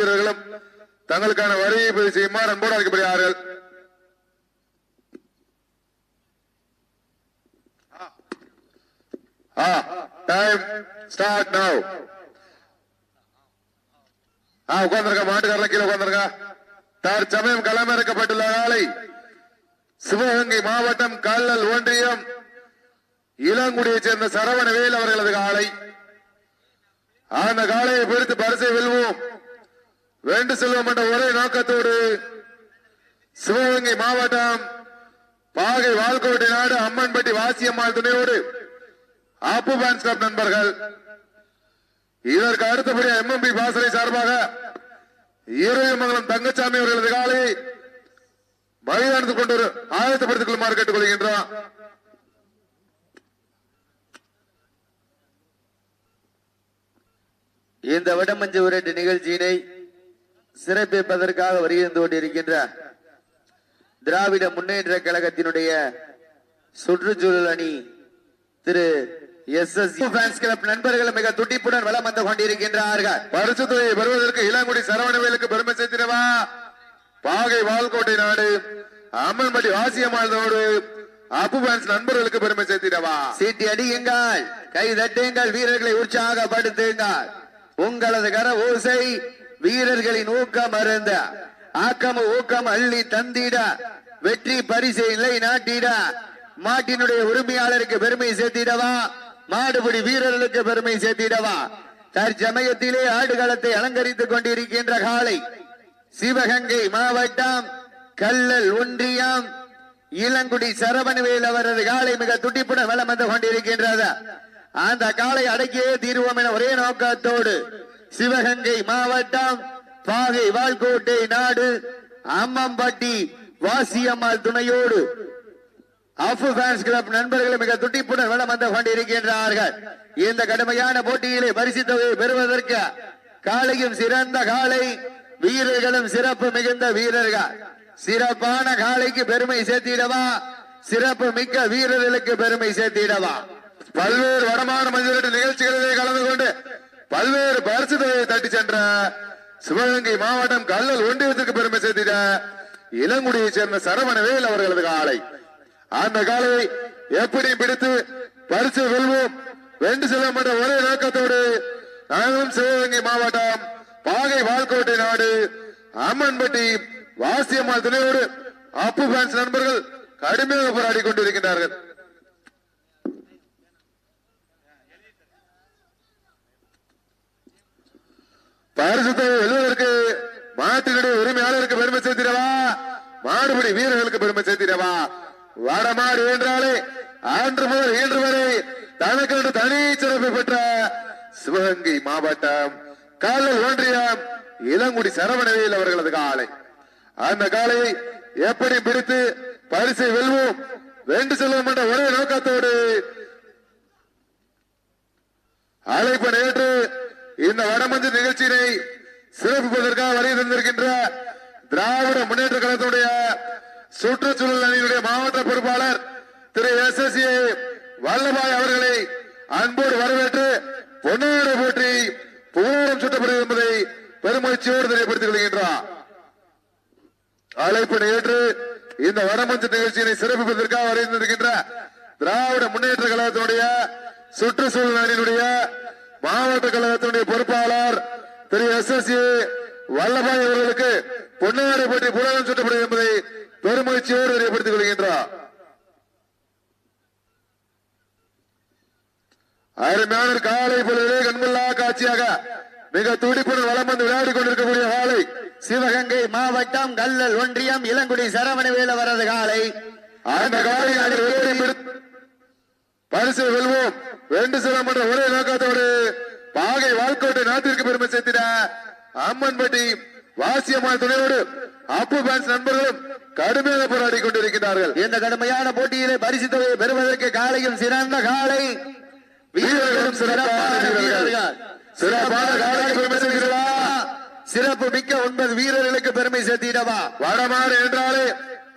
வீரர்களும் தங்களுக்கான வரியை பதிவு செய்யுமாறு அன்போடு அழைக்கப்படுகிறார்கள். டைம் ஸ்டார்ட் நவ் ஆ உட்கார்ந்துருக்க மாட்டுக்காரலாம் கீழே உட்கார்ந்துருக்க தற்சமயம் களமிறக்கப்பட்டுள்ள காலை சிவகங்கை மாவட்டம் கல்லல் ஒன்றியம் இளங்குடியைச் சேர்ந்த சரவணவேல் அவர்களது காலை. அந்த காலையை பிடித்து பரிசை வெல்வோம். வேண்டு செல்வம் என்ற ஒரே நோக்கத்தோடு சிவகங்கை மாவட்டம் பாகை வால்கோட்டை நாடு அம்மன்பட்டி வாசியம்மாள் துணையோடு ஆப்பு பேன்ஸ் கிளப் நண்பர்கள். இதற்கு அடுத்தபடியாக எம்எம்பி பாசறை சார்பாக ஈரோயமங்கலம் தங்கச்சாமி அவர்களது காலை மைதானத்துக்கு கொண்டு வரு- ஆயத்தப்படுத்திக் கொள்ளுமாறு கேட்டுக்கொள்கின்றோம். இந்த வடமஞ்சு உரட்டு நிகழ்ச்சியினை சிறப்பிப்பதற்காக வருகின்ற கொண்டிருக்கின்ற திராவிட முன்னேற்ற கழகத்தினுடைய சுற்றுச்சூழல் அணி Thiru S S fans club நண்பர்கள் மிக துடிப்புடன் வலம் வந்து கொண்டிருக்கின்றார்கள். பரிசு தொகையை பெறுவதற்கு இளங்குடி சரவணவேலுக்கு பெருமை சேர்த்திடவா? பாகை வால்கோட்டை நாடு அமல்மடி வாசியமானதோடு அப்பு பேன்ஸ் நண்பர்களுக்கு பெருமை சேர்த்திடவா? சீட்டி அடியுங்கள் கை தட்டுங்கள் வீரர்களை உற்சாகப்படுத்துங்கள். உங்களது கர ஓசை வீரர்களின் ஊக்கம் அருந்த ஆக்கம ஊக்கம் அள்ளி தந்திட வெற்றி பரிசை நிலை நாட்டிட. மாட்டினுடைய உரிமையாளருக்கு பெருமை சேர்த்திடவா? மாடுபிடி வீரர்களுக்கு பெருமை சேர்த்திடவா? தற்சமயத்திலே ஆடுகளத்தை அலங்கரித்துக் கொண்டிருக்கின்ற காலை சிவகங்கை மாவட்டம் கல்லல் ஒன்றியம் இளங்குடி சரவணவேல் அவரது காலை மிக துடிப்புடன் வளம் வந்து கொண்டிருக்கின்றது. அந்த காலை அடக்கியே தீர்வோம் என ஒரே நோக்கத்தோடு சிவகங்கை மாவட்டம் பாகை வால்கோட்டை நாடு அம்மம்பட்டி வாசியம்மாள் துணையோடு அஃபு ஃபேன்ஸ் கிளப் நண்பர்கள் மிக துடிப்புடன் வளம் வந்து கொண்டிருக்கின்றார்கள். இந்த கடுமையான போட்டியிலே பரிசு தொகையை பெறுவதற்கு காலையும் சிறந்த காலை வீரர்களும் சிறப்பு மிகுந்த வீரர்கள். சிறப்பான காலைக்கு பெருமை சேர்த்திடவா? சிறப்பு மிக்க வீரர்களுக்கு பெருமை சேர்த்திடவா? பல்வேறு வடமான மனிதர்கள் நிகழ்ச்சிகளிலே கலந்து கொண்டு பல்வேறு பரிசு தொகையை தட்டி சென்ற சிவகங்கை மாவட்டம் கல்லல் ஒன்றியத்துக்கு பெருமை சேர்த்திட இளங்குடியைச் சேர்ந்த சரவணவேல் அவர்களது காலை. அந்த காலை எப்படி பிடித்து பரிசு வெல்வோம். வென்று செல்லும் என்ற ஒரே நோக்கத்தோடு நாங்களும் சிவகங்கை மாவட்டம் பாகை வால்கோட்டை நாடு அம்மன்பட்டி வாசியம்மாள் துணையோடு அப்பு ஃபேன்ஸ் நண்பர்கள் கடுமையாக போராடி கொண்டிருக்கின்றார்கள். பரிசுத்தை வெல்வதற்கு மாட்டினுடைய உரிமையாளருக்கு பெருமை சேர்த்திடவா? மாடுபடி வீரர்களுக்கு பெருமை சேர்த்திடவா? வடமாடு என்றாலே அன்று முதல் இன்று வரை தனக்கென்று தனி சிறப்பு பெற்ற சிவகங்கை மாவட்டம் காலல் ஒன்றியம் இளங்குடி சரவணவேல் அவர்களது காலை. அந்த காலையை எப்படி பிடித்து பரிசை வெல்வோம்? வென்று செல்வோம் என்ற ஒரே நோக்கத்தோடு அழைப்பு நேற்று இந்த வடமஞ்சு நிகழ்ச்சியினை சிறப்பிப்பதற்காக வருகை தந்திருக்கின்ற திராவிட முன்னேற்ற கழகத்துடைய சுற்றுச்சூழல் அணியினுடைய மாவட்ட பொறுப்பாளர் Thiru S S A Vallabhai அவர்களை அன்போடு வரவேற்று பொன்னாடை போற்றி புகழாரம் சுட்டப்படுகிறது என்பதை பெருமகிழ்ச்சியோடு தெரியப்படுத்திக் கொள்கின்றார் அழைப்பு நேற்று இந்த வடமஞ்சு நிகழ்ச்சியினை சிறப்பிப்பதற்காக வரைந்திருக்கின்ற திராவிட முன்னேற்ற கழகத்தினுடைய சுற்றுச்சூழல் அணியினுடைய மாவட்ட கழகத்தினுடைய பொறுப்பாளர் திரு எஸ் எஸ் வல்லபாய் அவர்களுக்கு பொன்னாடை பற்றி புலகம் சுட்டப்படும் என்பதை பெருமகிழ்ச்சியோடு தெரியப்படுத்திக் கொள்கின்றார். அருமையான காலை பொழுதிலே கண்கொள்ளா காட்சியாக மிக துடிப்புடன் வலம் வந்து விளையாடி கொண்டிருக்கக்கூடிய காலை சிவகங்கை மாவட்டம் கல்லல் ஒன்றியம் இளங்குடி சரவணவேல் அவரது காலை. அந்த காலை பரிசு வெல்வோம். வெண்டு செல்லும் என்ற ஒரே நோக்கத்தோடு பாகை வாழ்க்கோட்டை நாட்டிற்கு பெருமை சேர்த்திட அம்மன்பட்டி வாசியம்மாள் துணையோடு அப்பு பேன்ஸ் நண்பர்களும் கடுமையாக போராடி கொண்டிருக்கிறார்கள் இந்த கடுமையான போட்டியிலே பரிசு தொகையை பெறுவதற்கு காலையும் சிறந்த காலை வீரர்களும் சிறப்பான காலைக்கு பெருமை சேர்க்கிறவா சிறப்பு மிக்க ஒன்பது வீரர்களுக்கு பெருமை சேர்த்திடவா? வடமாறு என்றாலே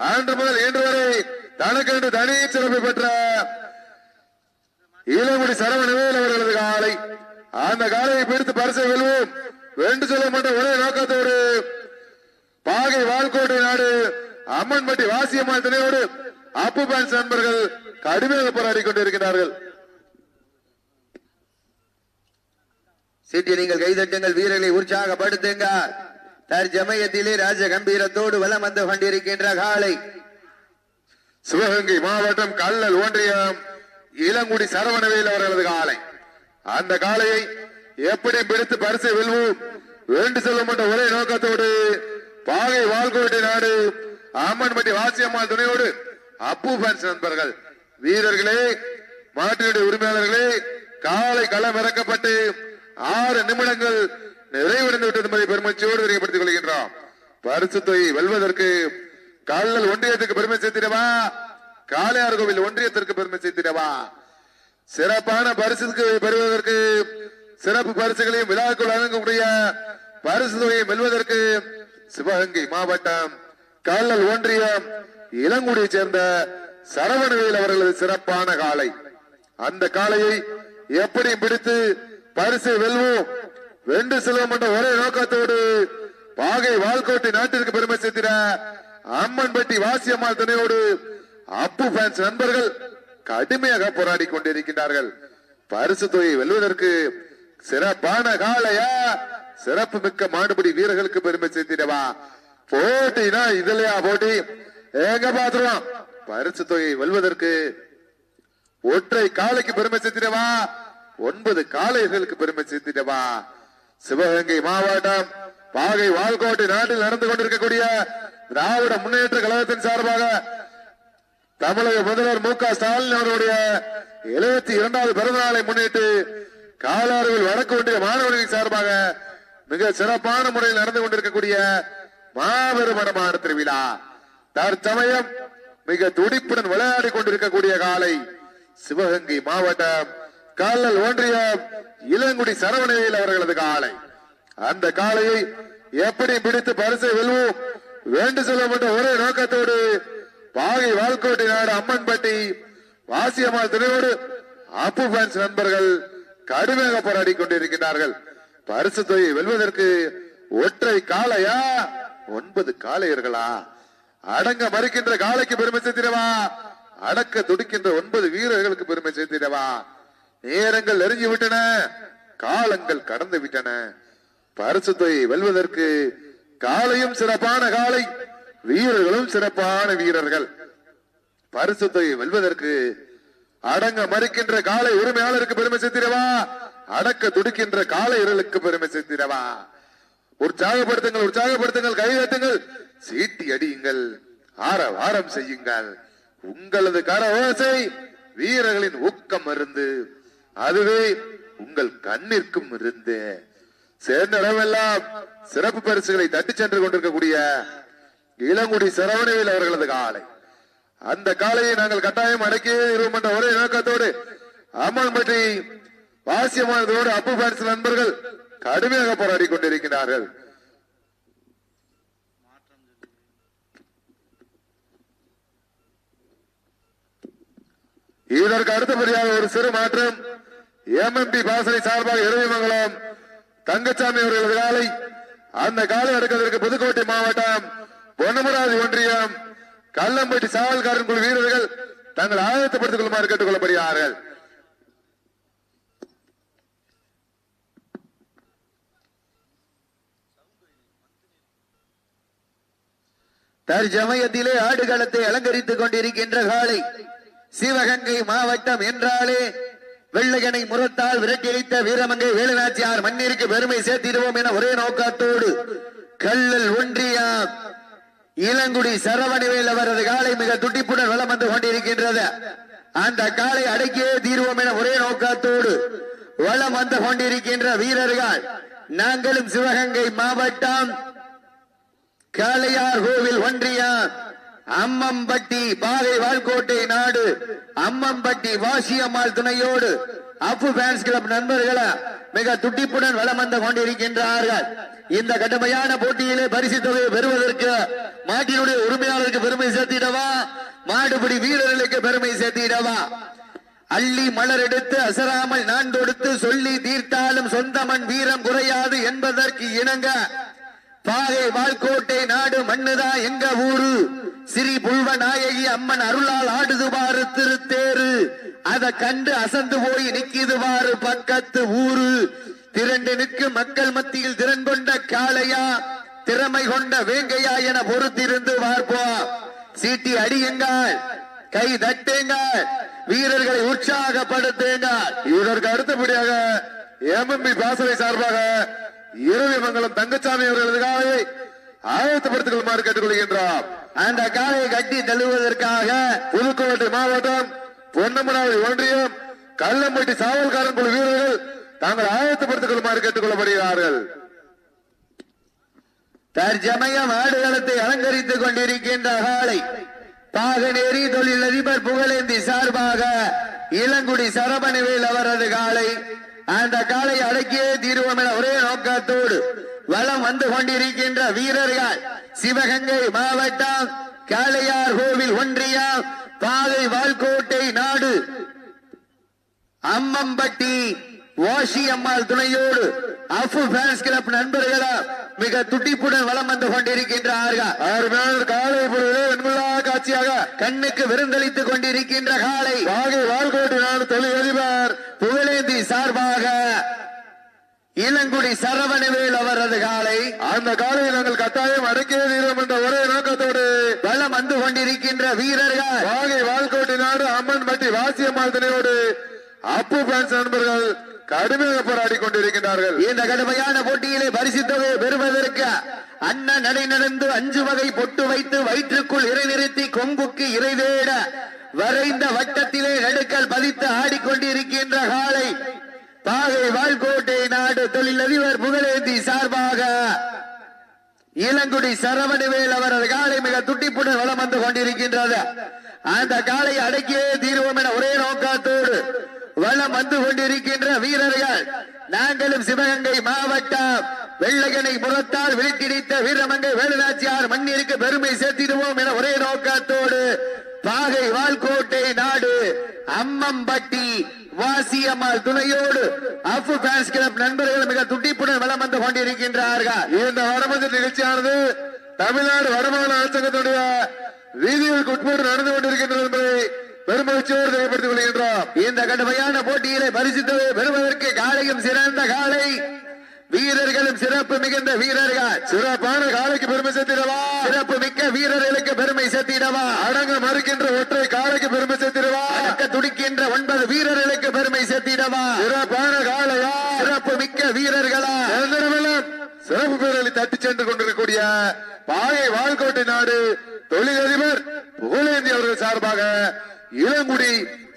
அன்று முதல் இன்று வரை தனக்கென்று தனி சிறப்பு பெற்ற இளமுடி சரவணவேல் அவர்களது காலை. அந்த காலையை பிடித்து பரிசை வெல்வோம். வேண்டு சொல்ல மாட்ட ஒரே நோக்கத்தோடு பாகை வால்கோட்டை நாடு அம்மன்பட்டி வாசியம்மாள் துணையோடு அப்பு பேன்ஸ் நண்பர்கள் கடுமையாக போராடி கொண்டிருக்கிறார்கள். சீட்டி நீங்கள் கைதட்டுங்கள் வீரர்களை உற்சாகப்படுத்துங்க தற்சமயத்திலே ராஜ கம்பீரத்தோடு வலம் வந்து கொண்டிருக்கின்ற காலை. சிவகங்கை மாவட்டம் கல்லல் ஒன்றியம். இளங்குடி சரவணவேல் அவர்களது காலை. அந்த காளையை எப்படி பிடித்து பரிசை வெல்வோம். வேண்டு செல்லும் ஒரே நோக்கத்தோடு பாகை வாழ்கோட்டை நாடு அம்மன்பட்டி வாசியம்மாள் துணையோடு அப்பு ஃபேன்ஸ் நண்பர்கள் வீரர்களே மாட்டினுடைய உரிமையாளர்களே காலை களம் இறக்கப்பட்டு ஆறு நிமிடங்கள் நிறைவடைந்து விட்டது என்பதை பெருமச்சியோடு தெரியப்படுத்திக் கொள்கின்றோம். பரிசு தொகை வெல்வதற்கு கல்லல் ஒன்றியத்துக்கு பெருமை சேர்த்திடவா? காளையார் கோவில் ஒன்றியத்திற்கு பெருமை சேர்த்திடவா? சிறப்பான பரிசுக்கு பெறுவதற்கு சிறப்பு பரிசுகளையும் விழாக்குள் வழங்கக்கூடிய பரிசு தொகையை வெல்வதற்கு சிவகங்கை மாவட்டம் கல்லல் ஒன்றியம் இளங்குடியை சேர்ந்த சரவணவேல் அவர்களது சிறப்பான காலை அந்த காளையை எப்படி பிடித்து பரிசை வெல்வோம். வென்று செல்வோம் என்ற ஒரே நோக்கத்தோடு பாகை வால்கோட்டை நாட்டிற்கு பெருமை சேர்த்திட அம்மன்பட்டி வாசியம்மாள் துணையோடு அப்பு ஃபேன்ஸ் நண்பர்கள் கடுமையாக போராடி கொண்டிருக்கின்றார்கள். பரிசு தொகையை வெல்வதற்கு சிறப்பான காளையா? சிறப்பு மிக்க மாடுபடி வீரர்களுக்கு பெருமை சேர்த்திடவா? போட்டினா இதுலயா போட்டி? எங்க பாத்துருவோம் பரிசு தொகையை வெல்வதற்கு ஒற்றை காளைக்கு பெருமை சேர்த்திடவா? ஒன்பது காளைகளுக்கு பெருமை சேர்த்திடவா? சிவகங்கை மாவட்டம் பாகை வால்கோட்டை நாட்டில் நடந்து கொண்டிருக்கக்கூடிய திராவிட முன்னேற்ற கழகத்தின் சார்பாக தமிழக முதல்வர் மு க ஸ்டாலின் அவருடைய எழுபத்தி இரண்டாவது பிறந்த நாளை முன்னிட்டு காலாறுவில் வடக்கு ஒன்றிய மாணவர்களின் சார்பாக மிக சிறப்பான முறையில் நடந்து கொண்டிருக்கக்கூடிய மாபெரும் வடமான திருவிழா. தற்சமயம் மிக துடிப்புடன் விளையாடி கொண்டிருக்கக்கூடிய காலை சிவகங்கை மாவட்டம் கல்லல் ஒன்றியம் இளங்குடி சரவணையில் அவர்களது காலை. அந்த காளையை எப்படி பிடித்து பரிசை வெல்வோம்? வேண்டு செல்லப்பட்ட ஒரே நோக்கத்தோடு பாகை வால்கோட்டை நாடு அம்மன்பட்டி வாசியம்மாள் துணையோடு அப்பு ஃபேன்ஸ் நண்பர்கள் கடுமையாக போராடி கொண்டிருக்கிறார்கள் பரிசு தொகை வெல்வதற்கு ஒற்றை காளையா? ஒன்பது காளையர்களா? அடங்க மறுக்கின்ற காளைக்கு பெருமை சேர்த்திடவா? அடக்க துடிக்கின்ற ஒன்பது வீரர்களுக்கு பெருமை சேர்த்திடவா? நேரங்கள் நெருங்கி விட்டன காலங்கள் கடந்து விட்டன. பரிசு தொகை வெல்வதற்கு காளையும் சிறப்பான காளை வீரர்களும் சிறப்பான வீரர்கள். பரிசு தொகையை வெல்வதற்கு அடங்க மறுக்கின்ற காலை உரிமையாளருக்கு பெருமை சேர்த்திடவா? அடக்க துடிக்கின்ற இரலுக்கு பெருமை சேர்த்திடவா? உற்சாகப்படுத்துங்கள் உற்சாகப்படுத்துங்கள் கைதட்டுங்கள் சீட்டி அடியுங்கள் ஆரவாரம் செய்யுங்கள். உங்களது கர ஓசை வீரர்களின் ஊக்கம் மருந்து. அதுவே உங்கள் கண்ணிற்கும் இருந்து சேர்ந்த இடமெல்லாம் சிறப்பு பரிசுகளை தட்டி சென்று கொண்டிருக்கக்கூடிய இளங்குடி சிறவணையில் அவர்களது காலை. அந்த காலையை நாங்கள் கட்டாயம் அடக்கியே இருவோம் என்ற ஒரே நோக்கத்தோடு அம்மன்பட்டி வாசியமானதோடு அப்பு ஃபேன்ஸ் நண்பர்கள் கடுமையாக போராடி கொண்டிருக்கிறார்கள். இதற்கு அடுத்தபடியாக ஒரு சிறு மாற்றம். எம்எம்பி பாசனை சார்பாக இறுதிமங்கலம் தங்கச்சாமி அவர்களது காலை. அந்த காலை எடுக்கிறதற்கு புதுக்கோட்டை மாவட்டம் பொன்னமராதி ஒன்றியம் கல்லம்பட்டி சாவல்காரன் குழு வீரர்கள் தங்கள் ஆயத்தப்படுத்திக் கொள்ளுமாறு கேட்டுக் கொள்ளப்படுகிறார்கள் தற்சமயத்திலே ஆடுகளத்தை அலங்கரித்துக் கொண்டிருக்கின்ற காலை சிவகங்கை மாவட்டம் என்றாலே வெள்ளையனை முரத்தால் விரட்டியடித்த வீரமங்கை வேலுநாச்சியார் மண்ணிற்கு பெருமை சேர்த்திடுவோம் என ஒரே நோக்கத்தோடு கல்லல் ஒன்றியா இளங்குடி சரவணிவேல் அவரது காலை மிக துடிப்புடன் வலம் வந்து கொண்டிருக்கின்றது. அந்த காலை அடக்கியே தீர்வோம் என ஒரே நோக்கத்தோடு வலம் வந்து கொண்டிருக்கின்ற வீரர்கள் நாங்களும் சிவகங்கை மாவட்டம் காளையார் கோவில் ஒன்றியம் அம்மம்பட்டி பாதை வால்கோட்டை நாடு அம்மம்பட்டி வாசியம்மாள் துணையோடு அப்பு ஃபேன்ஸ் கிளப் நண்பர்களை மிக துட்டிப்புடன் வலம் வந்து கொண்டிருக்கின்றார்கள். இந்த கடுமையான போட்டியிலே பரிசு தொகையை பெறுவதற்கு மாட்டினுடைய உரிமையாளருக்கு பெருமை சேர்த்திடவா? மாடுபிடி வீரர்களுக்கு பெருமை சேர்த்திடவா? அள்ளி மலர் எடுத்து அசராமல் நான் தொடுத்து சொல்லி தீர்த்தாலும் சொந்தமன் வீரம் குறையாது என்பதற்கு இணங்க. பாகை வால்கோட்டை நாடு மண்ணுதா எங்க ஊரு? ஸ்ரீ புல்வ நாயகி அம்மன் அருளால் ஆடுது திருத்தேரு. அத கண்டு அசந்து போய் நிக்கிதுவாறு பக்கத்து ஊரு. திரண்டு நிற்கும் மக்கள் மத்தியில் திறன் கொண்ட காளையா. திறமை கொண்ட வேங்கையா என பொறுத்திருந்து பார்ப்போம் சீட்டி அடியுங்கள் கை தட்டுங்கள் வீரர்களை உற்சாகப்படுத்துங்கள் இதற்கு அடுத்தபடியாக எம்எம்பி பாசறை சார்பாக இரவி மங்கலம் தங்கச்சாமி அவர்களது காலையை ஆயத்தப்படுத்திக் கொள்ளுமாறு கேட்டுக்கொள்கின்றார். அந்த காளையை கட்டி தள்ளுவதற்காக புதுக்கோட்டை மாவட்டம் பொன்னமனாவதி ஒன்றியம் கல்லம்பட்டி சாவல்காரன் குழு வீரர்கள் தாங்கள் ஆயத்தப்படுத்திக் கொள்ளுமாறு கேட்டுக்கொள்ளப்படுகிறார்கள். தற்சமயம் ஆடுகளத்தை அலங்கரித்துக் கொண்டிருக்கின்ற காளை பாகநேரி தொழிலதிபர் புகழேந்தி சார்பாக இளங்குடி சரபணிவேல் அவரது காளை அந்த காலை அடக்கியே தீர்வோம் என ஒரே நோக்கத்தோடு வலம் வந்து கொண்டிருக்கின்ற வீரர்கள் சிவகங்கை மாவட்டம் காளையார் கோவில் ஒன்றியம் பாதை வால்கோட்டை நாடு. அம்மம்பட்டி வாஷி அம்மாள் துணையோடு அஃபு ஃபேன்ஸ் கிளப் நண்பர்களும் மிக துடிப்புடன் வலம் வந்து கொண்டிருக்கின்றார்கள். அருமையான காலை பொழுது வெண்முல்லா காட்சியாக கண்ணுக்கு விருந்தளித்துக் கொண்டிருக்கின்ற காலை. வாகை வால்கோட்டை நாடு தொழிலதிபர் புகழேந்தி சார்பாக இளங்குடி சரவணவேல் அவரது காலை. அந்த காலையை நாங்கள் கட்டாயம் அடக்கிய தீரம் என்ற ஒரே நோக்கத்தோடு வலம் வந்து கொண்டிருக்கின்ற வீரர்கள். வாகை வால்கோட்டை நாடு அம்மன்பட்டி வாசியம்மாள் திணையோடு அப்பு பிரான்ஸ் நண்பர்கள் கடுமையாக போராடி கொண்டிருக்கின்றார்கள். இந்த கடுமையான போட்டியிலே பரிசு தொகையை பெறுவதற்கு அண்ணன் நடை நடந்து அஞ்சு வகை பொட்டு வைத்து வயிற்றுக்குள் இறை நிறுத்தி கொம்புக்கு இறை தேட வரைந்த வட்டத்திலே நடுக்கல் பதித்து ஆடிக்கொண்டிருக்கின்ற காலை பாகை வாழ்கோட்டை நாடு தொழிலதிபர் புகழேந்தி சார்பாக இளங்குடி சரவணவேல் அவரது காலை மிக துட்டிப்புடன் வளம் வந்து கொண்டிருக்கின்றது. அந்த காலை அடக்கியே தீர்வோம் என ஒரே நோக்கத்தோடு வலம் வந்து கொண்டிருக்கின்ற வீரர்கள். நாங்களும் சிவகங்கை மாவட்டம் வெள்ளகனை புறத்தால் விழித்திடித்த வீரமங்கை வேலுநாச்சியார் மண்ணிற்கு பெருமை சேர்த்திடுவோம் என ஒரே நோக்கத்தோடு பாகை வால்கோட்டை நாடு அம்மம்பட்டி வாசியம்மாள் துணையோடு அஃபு ஃபேன்ஸ் கிளப் நண்பர்கள் மிக துடிப்புடன் வலம் வந்து கொண்டிருக்கின்றார்கள். இந்த வடமஞ்ச நிகழ்ச்சியானது தமிழ்நாடு வடமாநில அரசாங்கத்துடைய வீதிகளுக்கு உட்பட்டு நடந்து கொண்டிருக்கின்றது என்பதை பெருமகிழ்ச்சியோடு தெரியப்படுத்திக் கொள்கின்றோம். இந்த கடுமையான போட்டியிலே பரிசித்து பெறுவதற்கு காலையும் சிறந்த காலை. வீரர்களும் சிறப்பு மிகுந்த வீரர்கள். சிறப்பான காலைக்கு பெருமை சேர்த்திடவா? சிறப்பு மிக்க வீரர்கள் பெருமை சேர்த்திடவா அடங்க மறுக்கின்ற ஒற்றை காலைக்கு பெருமை சேர்த்திடவா அடக்க துடிக்கின்ற ஒன்பது வீரர்களுக்கு பெருமை சேர்த்திடவா சிறப்பான காலையா சிறப்பு மிக்க வீரர்களா நிரந்தரமெல்லாம் சிறப்பு பேரலை தட்டி சென்று கொண்டிருக்கக்கூடிய பாகை வாழ்கோட்டை நாடு தொழிலதிபர் புகழேந்தி அவர்கள் சார்பாக இளங்குடி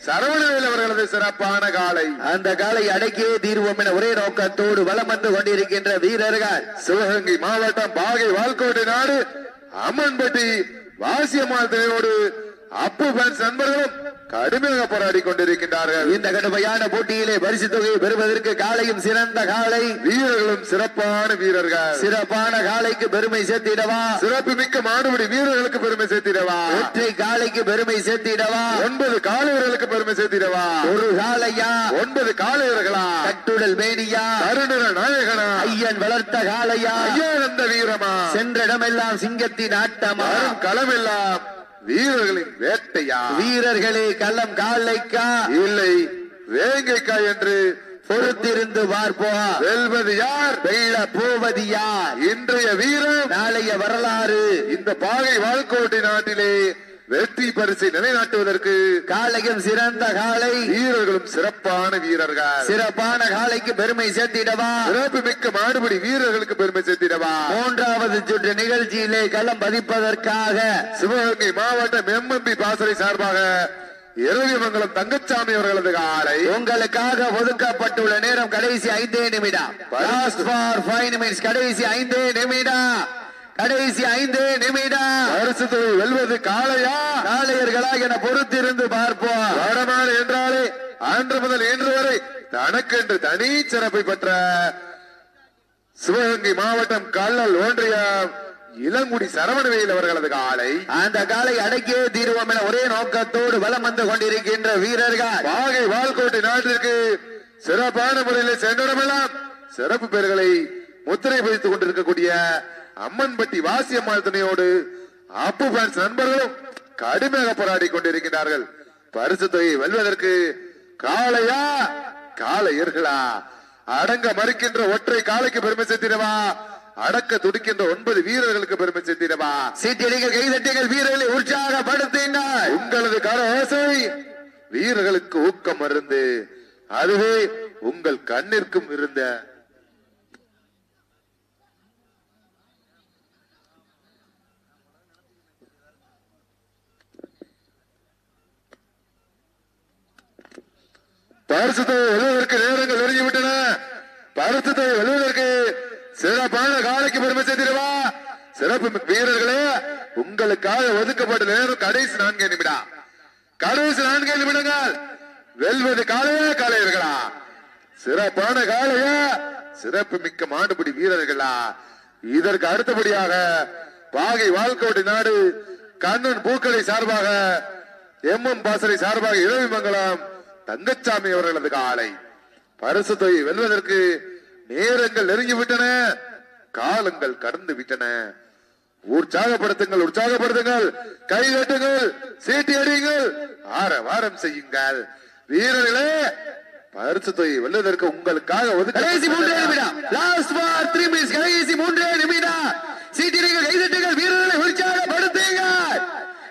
சரவணவேல் அவர்களது சிறப்பான காலை. அந்த காலை அடக்கியே தீர்வோம் என ஒரே நோக்கத்தோடு வலம் வந்து கொண்டிருக்கின்ற வீரர்கள். சிவகங்கை மாவட்டம் பாகை வால்கோட்டை நாடு அம்மன்பட்டி வாசியம்மாள் திரையோடு அப்பு ஃபேன்ஸ் நண்பர்களும் கடுமையாக போராடி கொண்டிருக்கின்றார்கள். இந்த கடுமையான போட்டியிலே பரிசு தொகையை பெறுவதற்கு காலையும் சிறந்த காலை. வீரர்களும் சிறப்பான வீரர்கள். சிறப்பான காலைக்கு பெருமை சேர்த்திடவா? சிறப்பு மிக்க மாடுபடி வீரர்களுக்கு பெருமை சேர்த்திடவா? ஒற்றை காலைக்கு பெருமை சேர்த்திடவா? ஒன்பது காலையர்களுக்கு பெருமை சேர்த்திடவா? ஒரு காலையா? ஒன்பது காலையர்களா? கட்டுடல் மேனியா? கருணர நாயகனா? ஐயன் வளர்த்த காலையா? ஐயானந்த வீரமா? சென்ற இடமெல்லாம் சிங்கத்தின் ஆட்டமா? களமெல்லாம் வீரர்களின் வேட்டையா? வீரர்களே களம் காலைக்கா இல்லை வேங்கைக்கா என்று பொறுத்திருந்து பார்ப்போம் வெல்வது யார்? வெள்ள போவது யார்? இன்றைய வீரம் நாளைய வரலாறு. இந்த பாகை வாழ்கோட்டை நாட்டிலே வெற்றி பரிசை நிலைநாட்டுவதற்கு காலையும் சிறந்த காலை. வீரர்களும் சிறப்பான வீரர்கள். சிறப்பான காலைக்கு பெருமை சேர்த்திடவா? சிறப்பு மிக்க மாடுபடி வீரர்களுக்கு பெருமை சேர்த்திடவா? மூன்றாவது சுற்று நிகழ்ச்சியிலே களம் பதிப்பதற்காக. சிவகங்கை மாவட்டம் எம்எம்பி பாசறை சார்பாக இரவிமங்கலம் தங்கச்சாமி அவர்களது காலை. உங்களுக்காக ஒதுக்கப்பட்டுள்ள நேரம் கடைசி ஐந்தே நிமிடம். கடைசி ஐந்தே நிமிடம். கடைசி ஐந்தே நிமிடம். வருஷத்தை வெல்வது காளையா? காளையர்களா என பொறுத்திருந்து பார்ப்போம். வடமாடு என்றாலே அன்று முதல் இன்று வரை தனக்கென்று தனி சிறப்பை பெற்ற சிவகங்கை மாவட்டம் கல்லல் ஒன்றியம் இளங்குடி சரவணவேல் அவர்களது காலை அந்த காலை அடக்கியே தீர்வோம் என ஒரே நோக்கத்தோடு வலம் வந்து கொண்டிருக்கின்ற வீரர்கள். பாகை வால்கோட்டை நாட்டிற்கு சிறப்பான முறையில் சென்றடமெல்லாம் சிறப்பு பெயர்களை முத்திரை பதித்துக் கொண்டிருக்கக்கூடிய அம்மன்பட்டி வாசியம்மாள் துணையோடு அப்பு ஃபேன்ஸ் நண்பர்களும் கடுமையாக போராடி கொண்டிருக்கிறார்கள் பரிசு தொகையை வெல்வதற்கு காளையா? காளையர்களா? அடங்க மறுக்கின்ற ஒற்றை காளைக்கு பெருமை சேர்த்திடவா? அடக்க துடிக்கின்ற ஒன்பது வீரர்களுக்கு பெருமை சேர்த்திடவா? சீட்டடிகள் கைதட்டிகள் வீரர்களை உற்சாகப்படுத்தினார் உங்களது கர ஓசை வீரர்களுக்கு ஊக்கம் மருந்து. அதுவே உங்கள் கண்ணிற்கும் இருந்த பரிசுத்தை எழுவதற்கு நேரங்கள் நெருங்கிவிட்டன. பரிசுத்தை எழுவதற்கு சிறப்பான காலைக்கு பெருமை சேர்த்திடுவா? சிறப்பு வீரர்களே உங்களுக்காக ஒதுக்கப்பட்ட நேரம் கடைசி நான்கு நிமிடம். கடைசி நான்கு நிமிடங்கள். வெல்வது காலையா காளையர்களா சிறப்பான காளையா சிறப்பு மிக்க மாடுபிடி வீரர்களா? இதற்கு அடுத்தபடியாக பாகை வாழ்க்கோட்டை நாடு கண்ணன் பூக்களை சார்பாக எம் எம் பாசறை சார்பாக இரவிமங்கலம் தங்கச்சாமி அவர்களது காலை பரிசு தொகை வெல்வதற்கு நேரங்கள் நெருங்கிவிட்டன. காலங்கள் கடந்து விட்டன உற்சாகப்படுத்துங்கள் உற்சாகப்படுத்துங்கள். கை தட்டுங்கள் சீட்டி அடியுங்கள். ஆர வாரம் செய்யுங்கள். வீரர்களே பரிசு தொகை வெல்வதற்கு உங்களுக்காக கடைசி மூன்றே ஒதுக்க நிமிடம். லாஸ்ட் ஃபார் த்ரீ மினிட்ஸ் கடைசி மூன்றே நிமிடம். சீட்டிடுங்கள் கைதட்டுங்கள் வீரர்களை உற்சாகப்படுத்துங்கள்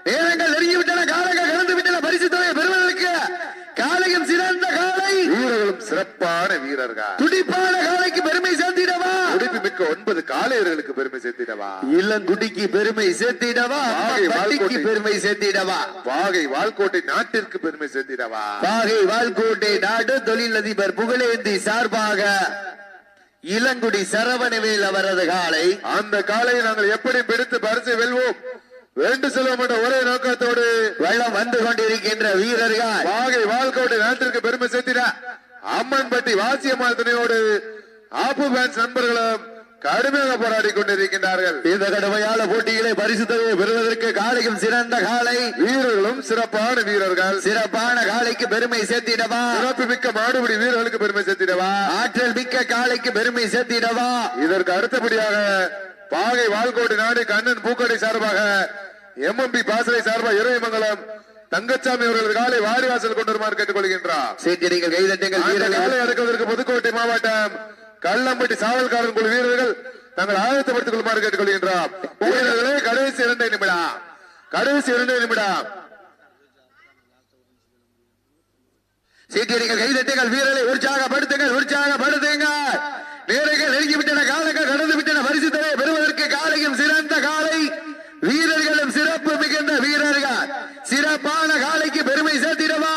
நேரங்கள் நெருங்கிவிட்டன காலங்கள் கடந்து விட்டன பரிசு தொகையை பெறுவதற்கு காலையும் சிறந்த காலை வீரர்களும் சிறப்பான வீரர்கள். துடிப்பான காலைக்கு பெருமை சேர்த்திடவா? உடுப்பி மிக்க ஒன்பது காளையர்களுக்கு பெருமை சேர்த்திடவா? இளங்குடிக்கு பெருமை சேர்த்திடவா? வால்கோட்டை. பெருமை சேர்த்திடவா? பாகை வால்கோட்டை நாட்டிற்கு பெருமை சேர்த்திடவா? பாகை வால்கோட்டை நாடு தொழிலதிபர் புகழேந்தி சார்பாக இளங்குடி சரவணவேல் அவரது காலை அந்த காலையை நாங்கள் எப்படி பிடித்து பரிசை வெல்வோம்? வேண்டு செல்வோம் என்ற ஒரே நோக்கத்தோடு. வெள்ளம் வந்து கொண்டிருக்கின்ற வீரர்கள். பாகை வால்கோட்டை நாட்டிற்கு பெருமை சேர்த்திட. அம்மன்பட்டி வாசியம்மாள் துணையோடு ஆப்பு பேன்ஸ் நண்பர்களும் கடுமையாக போராடி கொண்டிருக்கின்றார்கள். இந்த கடுமையான போட்டிகளை பரிசு தொகையை பெறுவதற்கு காலையும் சிறந்த காலை. வீரர்களும் சிறப்பான வீரர்கள். சிறப்பான காலைக்கு பெருமை சேர்த்திடவா? சிறப்பு மிக்க மாடுபிடி வீரர்களுக்கு பெருமை சேர்த்திடவா? ஆற்றல் மிக்க காலைக்கு பெருமை சேர்த்திடவா? இதற்கு அடுத்தபடியாக பாகை வால்கோட்டை நாடு கண்ணன் பூக்கடை சார்பாக எம்எம்பி பாசறை சார்பாக இறைமங்கலம் தங்கச்சாமி அவர்கள் காலை வாரிவாசல் கொண்டு வருமாறு கேட்டுக்கொள்கின்றார். கைதட்டுங்கள் காலை அடக்குவதற்கு புதுக்கோட்டை மாவட்டம் கள்ளம்பட்டி சாவல்காரன் குழு வீரர்கள் தங்கள் ஆயத்தப்படுத்திக் கொள்ளுமாறு கேட்டுக்கொள்கின்றார். வீரர்களே கடைசி இரண்டே நிமிடம். கடைசி இரண்டே நிமிடம். சீட்டிடுங்கள் கைதட்டுங்கள் வீரர்களை. உற்சாகப்படுத்துங்கள் உற்சாகப்படுத்துங்கள். நேரங்கள் நெருங்கிவிட்டன காலங்கள் கடந்து விட்டன பரிசு தொகையை பெறுவதற்கு காலையும் சிறந்த காலை வீரர்களும் சிறப்பு மிகுந்த வீரர்கள் சிறப்பான காலைக்கு பெருமை சேர்த்திடவா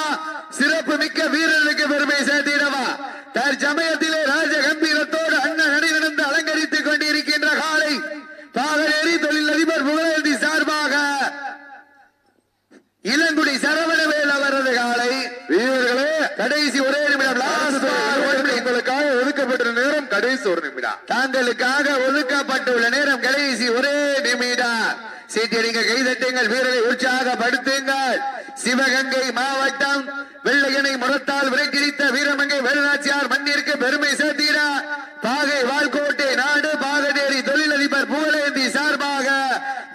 சிறப்பு மிக்க வீரர்களுக்கு பெருமை சேர்த்திடவா தற்சமயத்திலே ராஜ கம்பீரத்தோடு அண்ணன் அணி நடந்து அலங்கரித்துக் கொண்டிருக்கின்ற காலை பாகரேரி தொழிலதிபர் புகழேந்தி சார்பாக இளங்குடி சரவணவேல் அவரது காலை வீரர்களே கடைசி ஒரே நிமிடம் லாஸ்ட் உங்களுக்காக ஒதுக்கப்பட்ட நேரம் கடைசி ஒரு நிமிடம் தாங்களுக்காக ஒதுக்கப்பட்டுள்ள நேரம் கடைசி ஒரே நிமிடம். சீட்டடிங்க கைதட்டுங்கள் வீரரை உற்சாகப்படுத்துங்கள். சிவகங்கை மாவட்டம் வெள்ளையனை முரத்தால் விரைக்கிழித்த வீரமங்கை வேலுநாச்சியார் மண்ணிற்கு பெருமை சேர்த்தீரா பாகை வால்கோட்டை நாடு பாகதேரி தொழிலதிபர் புகழேந்தி சார்பாக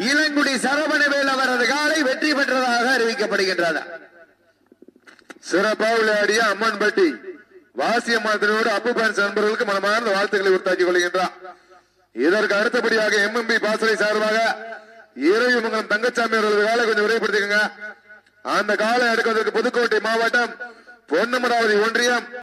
இளங்குடி சரவணவேல் அவரது காலை வெற்றி பெற்றதாக அறிவிக்கப்படுகின்றது. சிறப்பாவுல அடியா அம்மன்பட்டி. வாசியம்மாத்தினோடு அப்பு பேன்ஸ் நண்பர்களுக்கு மனமார்ந்த வாழ்த்துக்களை உறுத்தாக்கிக் கொள்கின்றார். இதற்கு அடுத்தபடியாக எம்எம்பி பாசறை சார்பாக இறைவிமங்கலம் தங்கச்சாமி அவர்களது காலை கொஞ்சம் விரைவுபடுத்திக்கங்க. அந்த காலை அடுக்குவதற்கு புதுக்கோட்டை மாவட்டம் பொன்னமராவதி ஒன்றியம்.